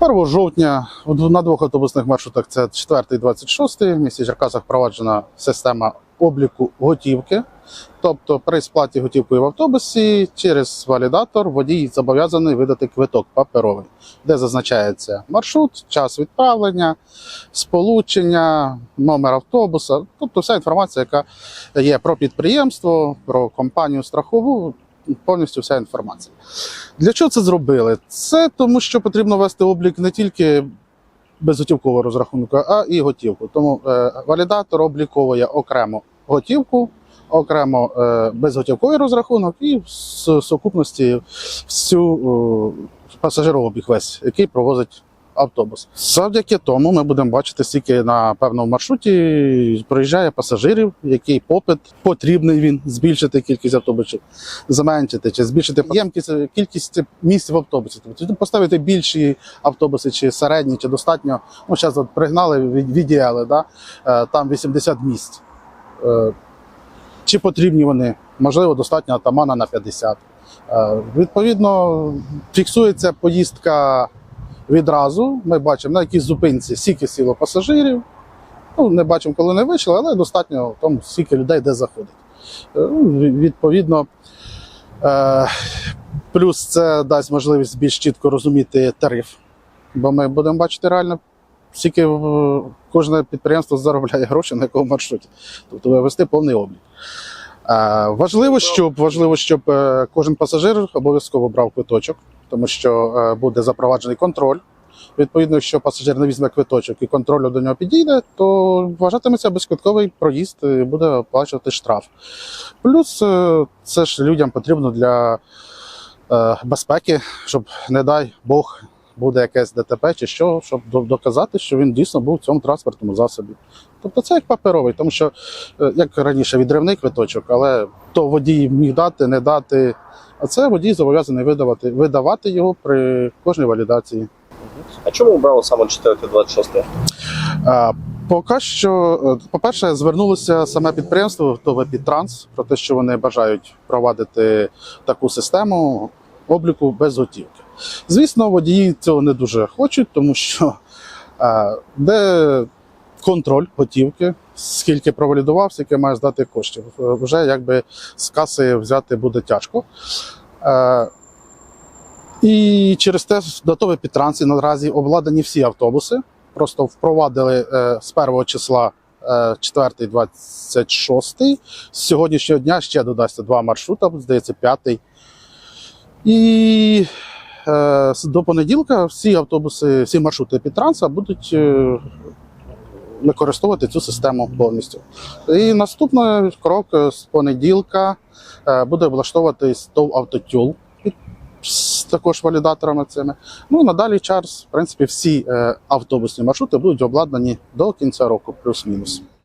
1 жовтня на двох автобусних маршрутах це 4 і 26 в місті Черкасах впроваджена система обліку готівки. Тобто при сплаті готівкою в автобусі через валідатор водій зобов'язаний видати квиток паперовий, де зазначається маршрут, час відправлення, сполучення, номер автобуса, тобто вся інформація, яка є про підприємство, про компанію страхову, повністю вся інформація. Для чого це зробили? Це тому, що потрібно вести облік не тільки безготівкового розрахунку, а і готівку. Тому е, валідатор обліковує окремо готівку, окремо е, безготівковий розрахунок і в сукупності всю е, пасажирообіг весь, який провозить автобус. Завдяки тому ми будемо бачити, скільки на певному маршруті проїжджає пасажирів, який попит потрібний він збільшити кількість автобусів, зменшити чи збільшити ємкість, кількість місць в автобусі. Тобто поставити більші автобуси, чи середні, чи достатньо. Ну, зараз от пригнали від відділи, да? е, там 80 місць. Е, Чи потрібні вони? Можливо, достатньо атамана на 50. Е, Відповідно, фіксується поїздка відразу. Ми бачимо, на якій зупинці скільки сіло пасажирів. Ну, не бачимо, коли не вийшли, але достатньо тому, скільки людей де заходить. Е, ну, ві- Відповідно, е, плюс це дасть можливість більш чітко розуміти тариф, бо ми будемо бачити реально, скільки е, кожне підприємство заробляє гроші на якому маршруті. Тобто вивести повний облік. Важливо, щоб важливо, щоб е, кожен пасажир обов'язково брав квиточок, тому що е, буде запроваджений контроль. Відповідно, якщо пасажир не візьме квиточок і контролю до нього підійде, то вважатиметься безквитковий проїзд і буде оплачувати штраф. Плюс е, це ж людям потрібно для безпеки, щоб, не дай Бог, буде якесь ДТП чи що, щоб доказати, що він дійсно був в цьому транспортному засобі. Тобто це як паперовий, тому що е, як раніше відривний квиточок, але то водій міг дати, не дати. А це водій зобов'язаний видавати, видавати його при кожній валідації. А чому обрали саме 4-26? Е, Поки що, е, по-перше, звернулося саме підприємство ТОВ «Підтранс» про те, що вони бажають провадити таку систему обліку без готівки. Звісно, водії цього не дуже хочуть, тому що е, де контроль готівки, скільки провалідував, скільки має здати коштів. Е, Вже якби з каси взяти буде тяжко. Е, І через те до ТОВ «Підтранс» наразі обладнані всі автобуси просто впровадили е, з 1 числа е, 4 26 З сьогоднішнього дня ще додасться два маршрута, здається, п'ятий. І е, до понеділка всі автобуси, всі маршрути Підтранса будуть е, використовувати цю систему повністю. І наступний крок е, з понеділка е, буде влаштовуватись ТОВ «Автотюл» з також валідаторами цими. Ну надалі час, в принципі, всі автобусні маршрути будуть обладнані до кінця року, плюс-мінус.